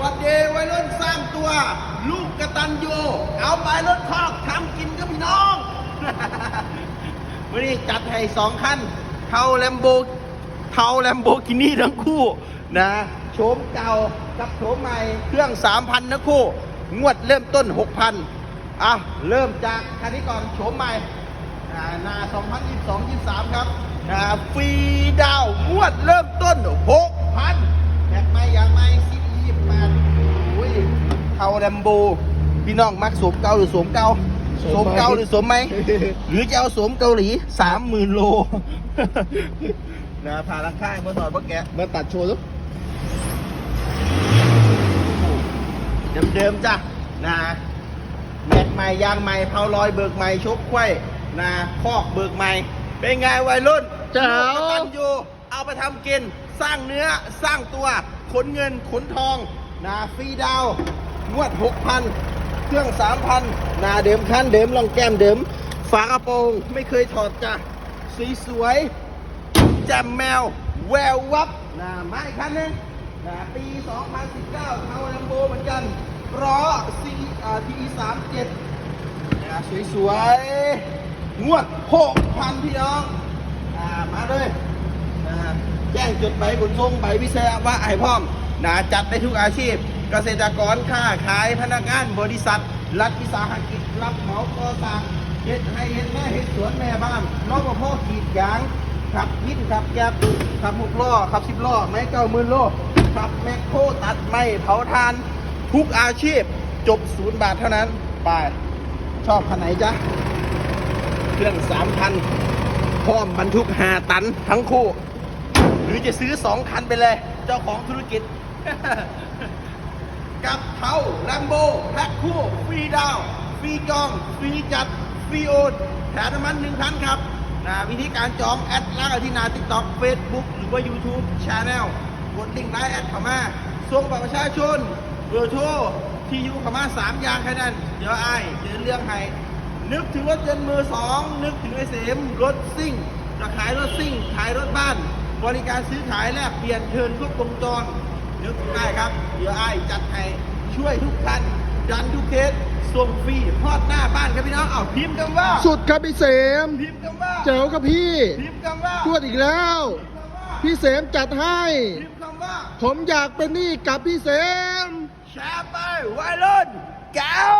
วันเดวัยรุ่นสร้างตัว ลูกกระตันยูเอาไปรถคอกทำกินกับพี่น้องวันนี้จัดให้สองคันเทาแลมโบเทาแลมโบกินี่ทั้งคู่นะโฉมเก่ากับโฉมใหม่เครื่อง 3,000ทั้งคู่ งวดเริ่มต้น 6,000อะเริ่มจากคันนี้ก่อนโฉมใหม่อ่าหนา 2022-23 ครับนะฟรีดาวงวดเริ่มต้น6,000 เทาแลมโบพี่น้องมักสวมเก่าหรือสวมเก่าสวมเก่าหรือสวมไหม หรือจะเอาสวมเกาหลีสามหมื่นโลนะพาราค่ายมาหน่อยเพราะแกมาตัดโชว์ลูกเดิมๆจ้ะนะแม็กใหม่ยางใหม่เผาลอยเบิกใหม่ชกไข่นะคอกเบิกใหม่ เป็นไงวัยรุ่นเจ้าลูกกตันยูเอาไปทำกิน สร้างเนื้อสร้างตัว ขนเงินขนทองนะฟรีดาวน์ งวด6,000เครื่อง3,000นาเดิมคันเดิมลองแก้มเดิม ฝากระโปรงไม่เคยถอดจ้ะสีสวยแจ่มแมว แวววับหนะมาอีกคันนึงนะปี 2019เทาแลมโบเหมือนกันล้อซีอ่าทีสามเจ็ดนะสวยงวด6,000พี่น้องอ่ามาเลยนะแจ้งจดใบขนส่งใบวิเศษวะไอพร้อมนะจัดได้ทุกอาชีพ เกษตรกรค้าขายพนักงานบริษัท รัฐวิสาหกิจรับเหมาก่อสร้างเฮ็ดให้เฮ็ดแม่เฮ็ดสวนแม่บ้านน้องพ่อกรีดยางขับพิ้นขับแก๊บขับหกล้อขับสิบล้อไม้เก้าหมื่นโลขับแมคโครตัดไม้เผาทาน ทุกอาชีพจบศูนย์บาทเท่านั้น ไป ชอบคันไหนจ๊ะ เครื่องสามพันพร้อมบรรทุกหาตันทั้งคู่ หรือจะซื้อสองคันไปเลย เจ้าของธุรกิจ กับเขาแลมโบแพ็คคู่ฟรีดาว ฟรีจอง ฟรีจัด ฟรีโอนแถมน้ำมันหนึ่งพันครับนะวิธีการจองแอดล่าที่นาติ๊กต็อกเฟซบุ๊กหรือว่า YouTube Channel กดลิงก์ไลน์แอดเข้ามาส่งบัตรประชาชนเบอร์โทรที่อยู่เข้ามาสามอย่างแค่นั้น เดี๋ยวไอ้ายเดี๋ยวเรื่องให้นึกถึงรถยนมือสองนึกถึงไอเสมรถซิ่งจะขายรถซิ่งขายรถบ้าน บริการซื้อขายแลกเปลี่ยนเทิร์นทุกวงจร นึกถึงได้ครับเดี๋ยวไอ้ายจัดให้ช่วยทุกท่านดันทุกเคสส่งฟรีทอดหน้าบ้านครับพี่น้องเอาพิมพ์คำว่าสุดครับพี่เสมพิมพ์คำว่าเจ๋วครับพี่พิมพ์คำว่าตรวดอีกแล้วพิมพ์คำว่าพี่เสมจัดให้ พิมพ์คำว่าผมอยากเป็นหนี้กับพี่เสมแชร์ไปวัยรุ่นแก้ว